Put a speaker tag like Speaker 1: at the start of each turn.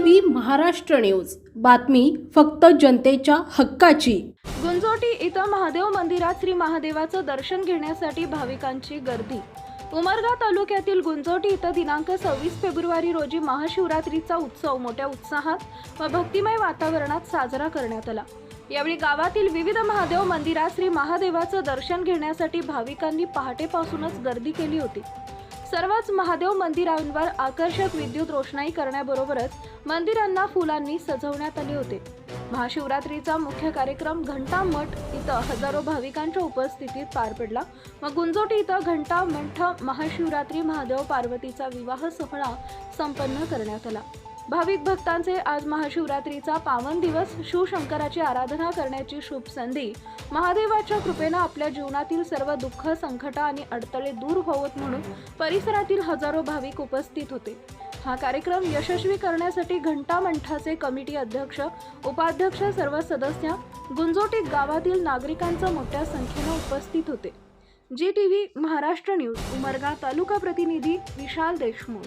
Speaker 1: V Maharashtra news. बातमी फक्त जनतेच्या हक्काची.
Speaker 2: गुंजोटी इथं महादेव मंदिरात श्री महादेवाचं दर्शन घेण्यासाठी भाविकांची गर्दी. उमरगा तालुक्यातील गुंजोटी इथं दिनांक सव्वीस फेब्रुवारी रोजी महाशिवरात्रीचा उत्सव मोठ्या उत्साहात व भक्तिमय वातावरणात साजरा करण्यात आला. यावेळी गावातील विविध महादेव मंदिरात श्री महादेवाचं दर्शन घेण्यासाठी भाविकांनी पहाटेपासूनच गर्दी केली होती. सर्वच महादेव मंदिरांवर आकर्षक विद्युत रोषणाई करण्याबरोबरच मंदिरांना फुलांनी सजवण्यात आले होते. महाशिवरात्रीचा मुख्य कार्यक्रम घंटा मठ इथं हजारो भाविकांच्या उपस्थितीत पार पडला. व गुंजोटी इथं घंटा मठ महाशिवरात्री महादेव पार्वतीचा विवाह सोहळा संपन्न करण्यात आला. भाविक भक्तांचे आज महाशिवरात्रीचा पावन दिवस शिवशंकराची आराधना करण्याची शुभ संधी. महादेवाच्या कृपेनं आपल्या जीवनातील सर्व दुःख संकट आणि अडथळे दूर होवत म्हणून परिसरातील हजारो भाविक उपस्थित होते. हा कार्यक्रम यशस्वी करण्यासाठी घंटा मंठाचे कमिटी अध्यक्ष उपाध्यक्ष सर्व सदस्य गुंजोटी गावातील नागरिकांचं मोठ्या संख्येनं उपस्थित होते. G T V Maharashtra news Umarga taluka प्रतिनिधी Vishal Deshmukh.